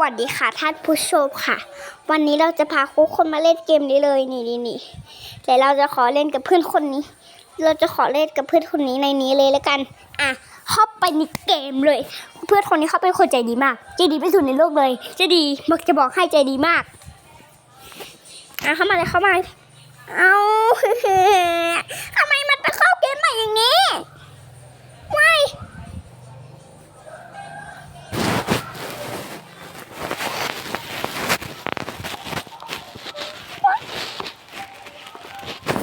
วัสดีค่ะท่านผู้ชมค่ะ วันนี้เราจะพาคุกคนมาเล่นเกมนี้เลยนี่นี่นี่แต่เราจะขอเล่นกับเพื่อนคนนี้ เราจะขอเล่นกับเพื่อนคนนี้ในนี้เลยแล้วกัน อะเข้าไปในเกมเลย เพื่อนคนนี้เขาเป็นคนใจดีมากใจดีที่สุดในโลกเลยใจดีมักจะบอกให้ใจดีมากอะเข้ามาเลยเข้ามาเอา ทำไมมันไปเข้าเกมใหม่อย่างนี้ไม่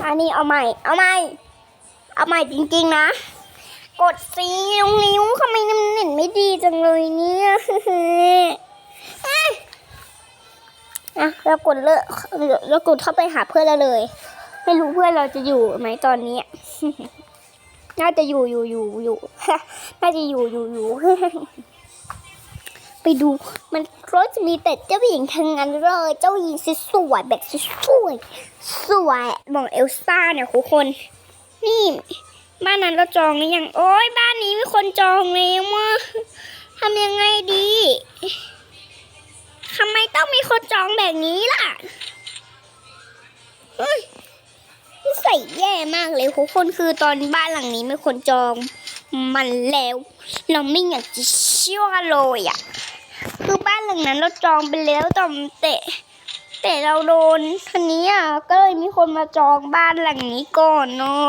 อั นี้เอาใหม่ เอาใหม่ เอาใหม่จริงๆนะ กดซีตรงนิ้วทำไมน้ำเน็ตไม่ดีจังเลยเนี่ยอะอะเรากดเลิกเรากดเข้าไปหาเพื่อนเราเลย ไม่รู้เพื่อนเราจะอยู่ไหมตอนนี้ น่าจะอยู่อยู่อยู่อยู่ น่าจะอยู่อยู่อยู่ ไปดูมันก็จะมีแต่เจ้าหญิงทั้งนั้นเลย เจ้าหญิงสวยแบบสวยสวยมองเอลซ่าเนี่ยทุกคน นี่ บ้านนั้นเราจองหรือยังโอ้ยบ้านนี้มีคนจองแล้วว่าทำยังไงดีทำไมต้องมีคนจองแบบนี้ล่ะเฮ้ยนิสัยแย่มากเลยทุกคนคือตอนบ้านหลังนี้มีคนจองมันแล้ว เราไม่อยากจะเชื่อเลยอะ คือบ้านหลังนั้นเราจองไปแล้วแต่แต่แต่เราโดนคันนี้อะก็เลยมีคนมาจองบ้านหลังนี้ก่อนเนาะ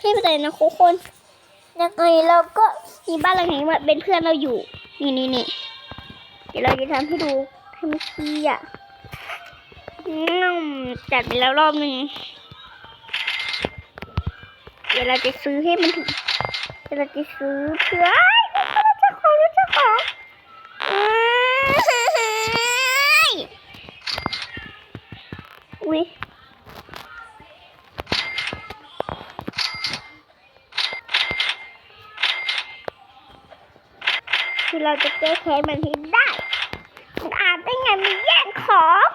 ไม่เป็นไรนะทุกคนยังไงเราก็มีบ้านหลังนี้มาเป็นเพื่อนเราอยู่ นี่นี่นี่เดี๋ยวเราจะทำให้ดูให้มันชี้อะอืมจัดไปแล้วรอบหนึ่งเดี๋ยวเราจะซื้อให้มันถึง เราจะซื้อเพื่อเราจะขอเราจะขอเอ้ยอุ้ยคือเราจะแก้แค้นมันให้ได้มันอาจได้ไงมันแย่งของ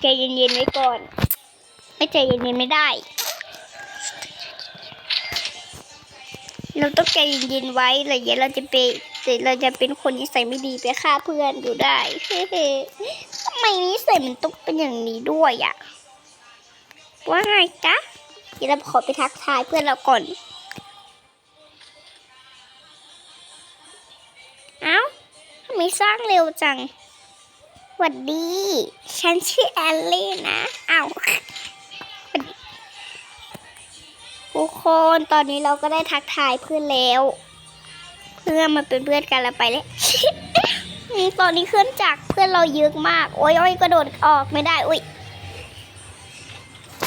ใจเย็นๆไว้ก่อน ไม่ใจเย็นๆไม่ได้ เราต้องใจเย็นๆไว้เลยเดี๋ยเราจะไปเดี๋ยวเราจะเป็นคนนิสัยไม่ดีไปฆ่าเพื่อนอยู่ได้เฮ้ทำไมนิสัยมันต้องเป็นอย่างนี้ด้วยอะว่าไงจ๊ะเดี๋ยวเราขอไปทักทายเพื่อนเราก่อน เอ้าทำไมสร้างเร็วจังหวัดดี ฉันชื่อแอลลี่นะ เอ้า ทุกคนตอนนี้เราก็ได้ทักทายเพื่อนแล้ว เพื่อนมาเป็นเพื่อนกันแล้วไปเลยตอนนี้เคลื่อนจากเพื่อนเราเยอะมาก โอ้ยโอ้ยกระโดดออกไม่ได้อุ้ย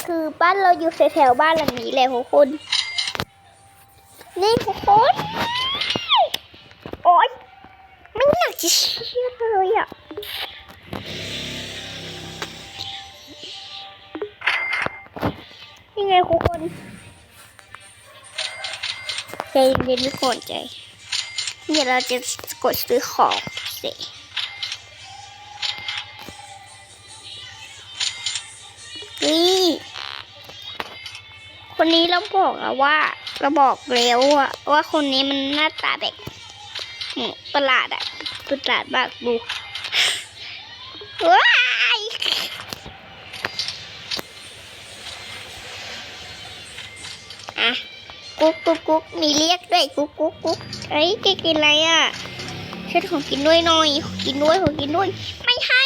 คือบ้านเราอยู่แถวๆบ้านหลังนี้เลยทุกคนนี่ทุกคน เย็นๆทุกคนใจ เดี๋ยวเราจะกดซื้อของสินี่คนนี้เราบอกแล้วว่าเราบอกแล้วอะว่าคนนี้มันหน้าตาแบบประหลาดอะประหลาดมากดูว้ายอะ กุ๊กกุ๊กกุ๊กมีเรียกด้วยกุ๊กกุ๊กกุ๊กเอ้ยแกกินอะไรอะฉันขอกินด้วยหน่อยกินด้วยขอกินด้วย ไม่ให้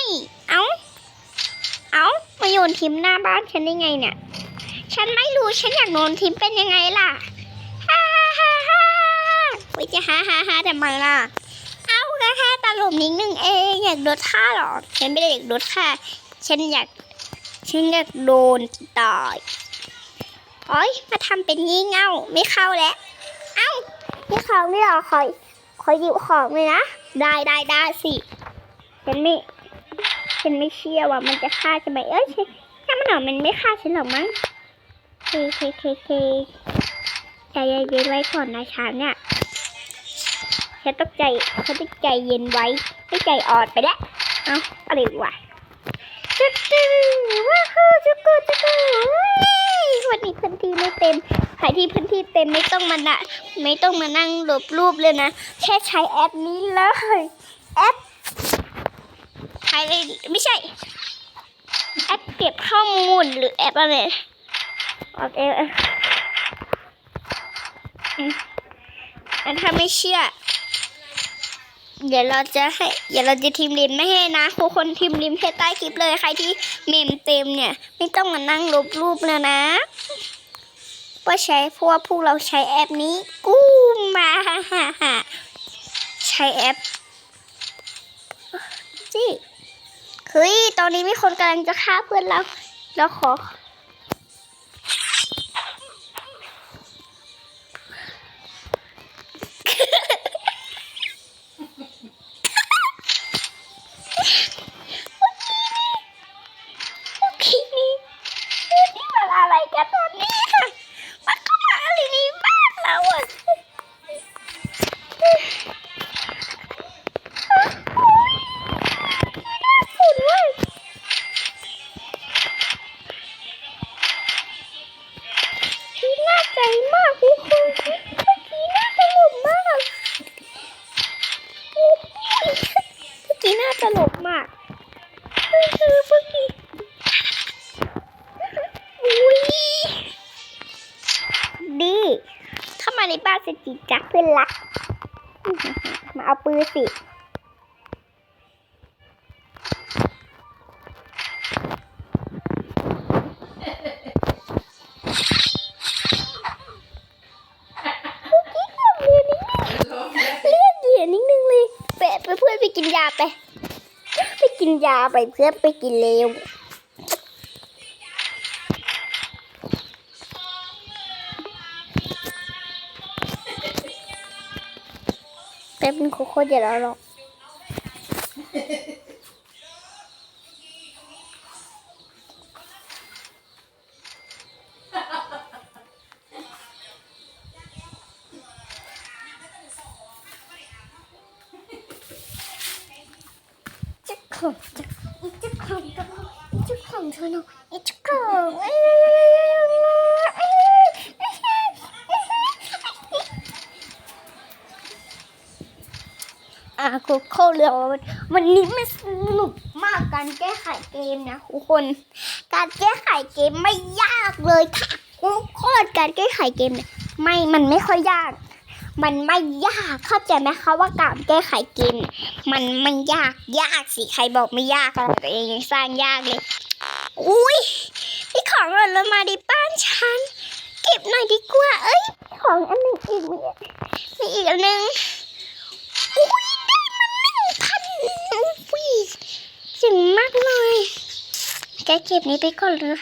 เอ้า เอ้ามาโยนทิมหน้าบ้านฉันได้ไงเนี่ย ฉันไม่รู้ฉันอยากโดนทิมเป็นยังไงล่ะฮ่าฮ่าฮ่าฮ่าเฮ้ยจะฮ่าฮ่าฮ่าทำไมล่ะ เอ้าแค่แค่ตลบนิดนึงเองอยากโดนฆ่าหรอ ฉันไม่ได้อยากโดนฆ่า ฉันอยาก ฉันอยากโดนต่อย โอ๊ยมาทำเป็นงี่เง่าไม่เข้าแล้วเอ้านี่ของนี่เหรอขอขอหยิบของเลยนะ ได้ได้ได้สิฉันไม่ฉันไม่เชื่อว่ามันจะฆ่าฉันไหมเอ้ยฉันถ้ามันหรอมันไม่ฆ่าฉันหรอกมั้งเคเคเคเคใจเย็นไว้ก่อนนะฉันเนี่ยฉันต้องใจฉันต้องใจเย็นไว้ไม่ใจอ่อนไปแล้วเอ้าอะไรวะ จุดจื้อว้าวจุกจุกกูเว้ยวันนี้พื้นที่ไม่เต็มใครที่พื้นที่เต็มไม่ต้องมานะไม่ต้องมานั่งลบรูปเลยนะ แค่ใช้แอปนี้เลยแอปใช้เลยไม่ใช่ แอปเก็บข้อมูลหรือแอปอะไรโอเคอืมอันถ้าไม่เชื่อ เดี๋ยวเราจะให้เดี๋ยวเราจะทีมลิมไม่ให้นะทุกคนทีมลิมให้ใต้คลิปเลยใครที่เมมเต็มเนี่ย ไม่ต้องมานั่งลบรูปแล้วนะเพราะใช้เพราะว่าพวกเราใช้แอปนี้ กู้มาใช้แอปจีเฮ้ยตอนนี้มีคนกำลังจะฆ่าเพื่อนเราเราขอ มากทุกคนเมื่อกี้น่าตลกมากเมื่อกี้น่าตลกมากเมื่อกี้เมื่อกี้อุ้ยดีเข้ามาในบ้านสจิจักเพื่อนรัก มาเอาปืนสิ ยาไปเพื่อไปกินเร็วแป๊บนึงโคโค่เดี๋ยวเราลอง ของจะจะของจะจะของเธอเนาะจะของอะคุกเข้าเรือวันนี้มันสนุกมากการแก้ไขเกมนะทุกคน การแก้ไขเกมไม่ยากเลยค่ะทุกคนการแก้ไขเกมเนี่ยไม่มันไม่ค่อยยาก มันไม่ยากเข้าใจไหมคะว่าการแก้ไขเกมเนี่ยมันไม่ยากยากสิใครบอกไม่ยากอะไรตัวเองยังสร้างยากเลยอุ้ยพี่ของหล่นลงมาดิบ้านฉัน เก็บหน่อยดีกว่า เอ้ยของอันหนึ่งอีกมีมีอีกอันหนึ่งอุ้ยได้มาหนึ่งพันอุ้ยเจ๋งมากเลยแกเก็บนี้ไปก่อนเลย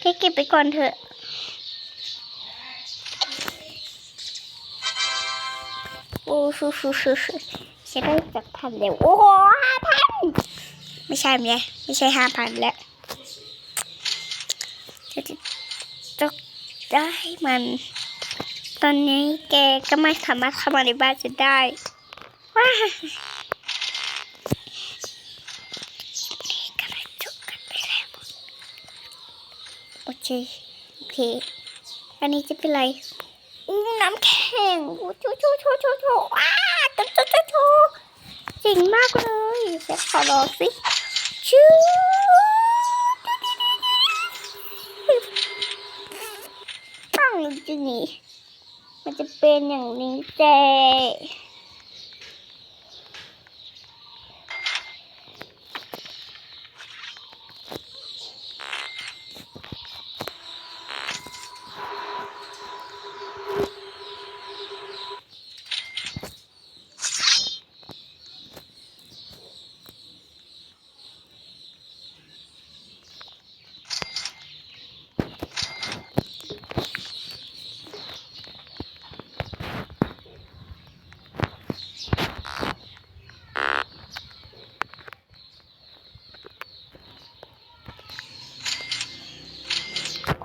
แกเก็บไปก่อนเถอะ ฟูฟูฟูฟูจะได้จับพันเร็ว โอ้โหห้าพันไม่ใช่ไหมไม่ใช่ห้าพันแล้วจะจะจะได้มัน ตอนนี้แกก็ไม่สามารถเข้ามาในบ้านจะได้ว้าโอเค โอเค อันนี้จะเป็นไร อู้น้ำแข็งโชว์โชูชูชูชูชูว้าชูชูชูชูจริงมากเลยเดี๋ยวขอรอสิชูตั้งจะหนีมันจะเป็นอย่างนี้เจ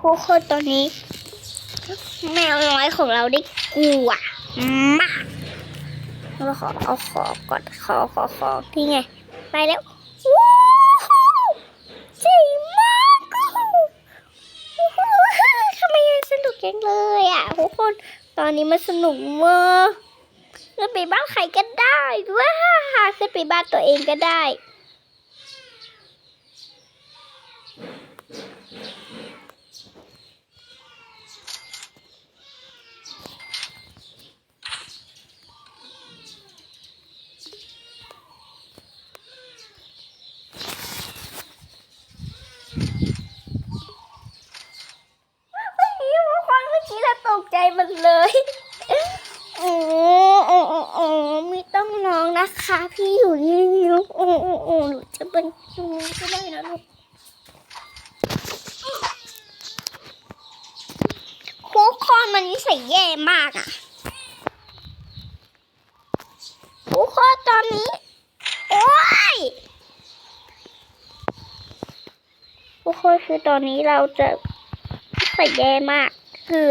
โคโค่ตัวนี้ แมวน้อยของเราได้กลัวมากเราขอเอาขอก่อนขอขอขอที่ไง ไปแล้วว้าวเจ๋งมากอู้หูอู้หูทำไมยังสนุกจังเลยอะทุกคนตอนนี้มันสนุกมากขึ้นไปบ้านใครก็ได้ว้าขึ้นไปบ้านตัวเองก็ได้ เมื่อกี้ทุกคนเมื่อกี้เราตกใจมันเลยโอ้โอ้โอ้โอ้ไม่ต้องร้องนะคะ พี่อยู่นี่ลูกโอ้โอ้หนูจะเป็นตรงนี้ก็ได้นะลูกคุกคอนมันนิสัยแย่มากอะคุกคอนตอนนี้ โอ้ยทุกคนคือตอนนี้เราจะใส่แย่มาก คือ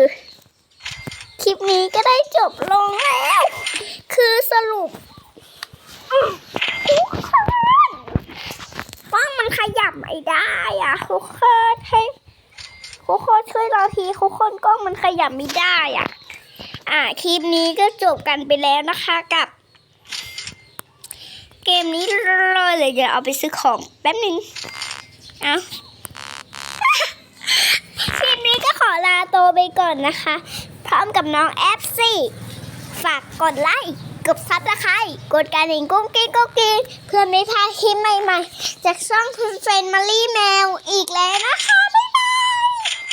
คลิปนี้ก็ได้จบลงแล้ว คือสรุปอื้อทุกคนว่ามัน ขยับไม่ได้อะทุกคนให้ทุกคนช่วยเราทีทุกคนกล้องมันขยับไม่ได้อะ อ่าคลิปนี้ก็จบกันไปแล้วนะคะกับ เกมนี้เลยเลยเดี๋ยวเอาไปซื้อของแป๊บหนึงเอาคลิปนี้ก็ขอลาโตไปก่อนนะคะ พร้อมกับน้องแอฟซี่ฝากกดไลค์ กดซับสไครต์กดกระดิ่งกุ้งกิ้งกุ้งกิ้งเพื่อไม่พลาดคลิปใหม่ๆ จากช่องคุณเฟรนมารี่แมวอีกแล้วนะคะ